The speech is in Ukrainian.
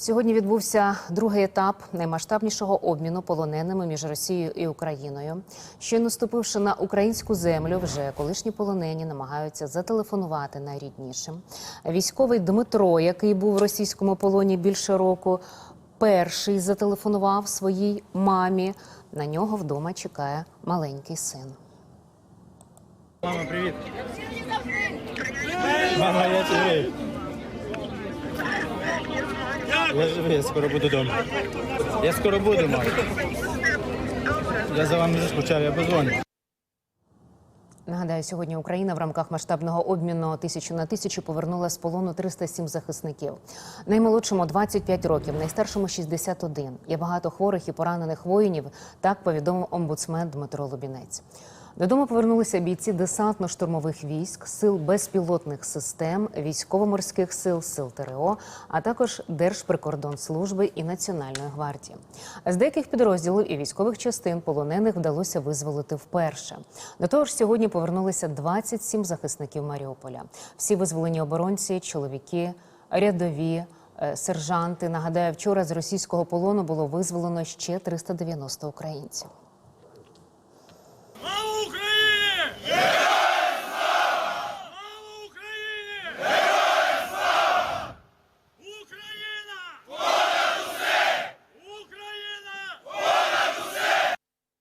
Сьогодні відбувся другий етап наймасштабнішого обміну полоненими між Росією і Україною. Щойно ступивши на українську землю, вже колишні полонені намагаються зателефонувати найріднішим. Військовий Дмитро, який був в російському полоні більше року, перший зателефонував своїй мамі. На нього вдома чекає маленький син. Мама, привіт. Мама, я живий. Я я скоро буду вдома. Я скоро буду, мама. Я за вами вже скучав, я позвоню. Нагадаю, сьогодні Україна в рамках масштабного обміну тисячу на тисячу повернула з полону 307 захисників. Наймолодшому 25 років, найстаршому 61. Є багато хворих і поранених воїнів. Так повідомив омбудсмен Дмитро Лубінець. Додому повернулися бійці десантно-штурмових військ, сил безпілотних систем, військово-морських сил, сил ТРО, а також Держприкордонслужби і Національної гвардії. З деяких підрозділів і військових частин полонених вдалося визволити вперше. До того ж, сьогодні повернулися 27 захисників Маріуполя. Всі визволені оборонці, чоловіки, рядові. е, Сержанти нагадаю, вчора з російського полону було визволено ще 390 українців.